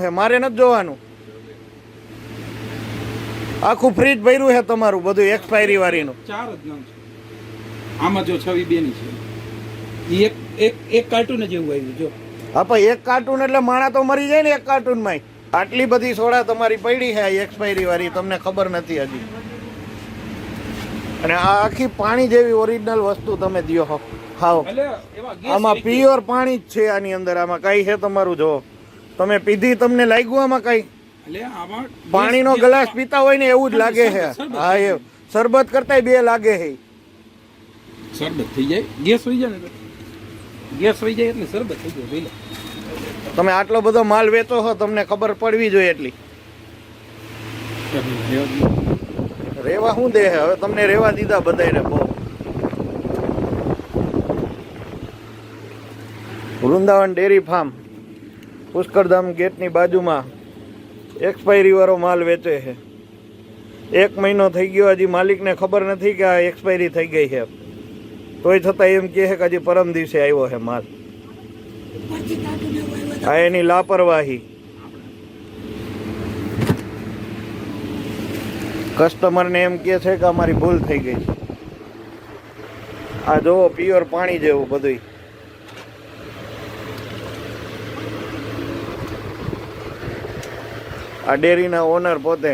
જોવાનું છે મારે નથી જોવાનું. આખું ફ્રીજ ભર્યું છે તમારું બધું એક્સપાયરી વાળીનું. ચાર જ નામ છે. આમાં જો છવી બેની છે. એક એક એક કાર્ટૂન જ એવું આવ્યું જો. હા પણ એક કાર્ટૂન એટલે માણા તો મરી જાય ને એક કાર્ટૂનમાં આટલી બધી સોડા તમારી પડી છે એક્સપાયરી વાળી તમને ખબર નથી હજી. અને આ આખી પાણી જેવી ઓરિજિનલ વસ્તુ તમે દ્યો હો. ગેસ આમાં પ્યોર પાણી જ છે આની અંદર આમાં કઈ છે તમારું જો. તમે પીધી તમને લાગ્યું આમાં કઈ? પાણીનો ગ્લાસ પીતા હોય ને એવું જ લાગે છે. હા એ શરબત કરતા બે લાગે છે. શરબત થઈ જાય? ગેસ હોઈ જાય ને ગેસ હોઈ જાય એટલે શરબત થઈ જાય તમે આટલો બધો માલ વેચો છો તમને ખબર પડવી જોઈએ એટલી. રેવા શું દે? હવે તમને રેવા દીધા બધાને બહુ. Vrindavan dairy farm. પુષ્કરધામ ગેટની બાજુમાં એક્સપાયરીવાળો માલ વેચે છે. એક મહિનો થઈ ગયો, હજી માલિકને ખબર નથી કે આ એક્સપાયરી થઈ ગઈ છે. તોય છતાં એમ કહે છે કે હજી પરમ દિવસે આવ્યો છે માલ. આ એની લાપરવાહી. કસ્ટમરને એમ કહે છે કે અમારી ભૂલ થઈ ગઈ આ જોવો પ્યોર પાણી જેવું બધું આ ડેરીના ઓનર પોતે